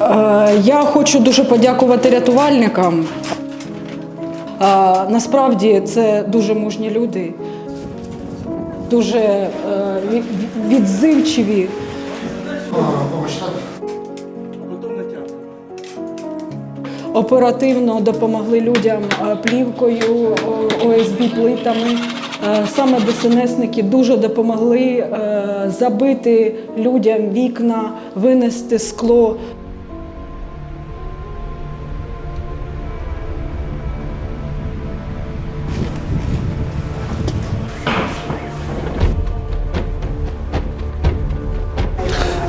Е, Я хочу дуже подякувати рятувальникам. Е, Насправді це дуже мужні люди, дуже е, відзивчиві. Оперативно допомогли людям плівкою, ОСБ плитами. Саме ДСНСники дуже допомогли забити людям вікна, винести скло.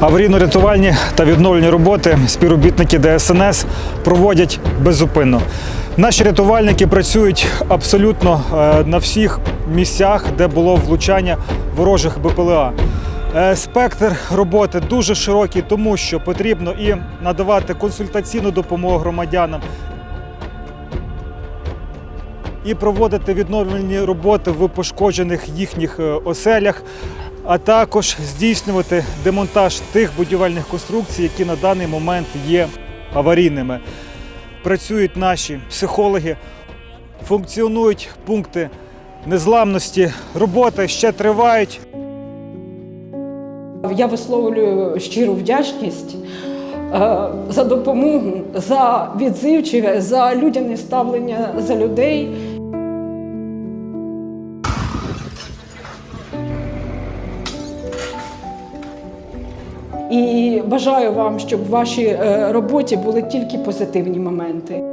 Аварійно-рятувальні та відновлені роботи співробітники ДСНС проводять беззупинно. Наші рятувальники працюють абсолютно е, на всіх місцях, де було влучання ворожих БПЛА. Е, Спектр роботи дуже широкий, тому що потрібно і надавати консультаційну допомогу громадянам, і проводити відновлені роботи в пошкоджених їхніх е, оселях, а також здійснювати демонтаж тих будівельних конструкцій, які на даний момент є аварійними. Працюють наші психологи, функціонують пункти незламності, роботи ще тривають. Я висловлюю щиру вдячність е, за допомогу, за відзивчиве, за людяне ставлення за людей. І бажаю вам, щоб в вашій е, роботі були тільки позитивні моменти.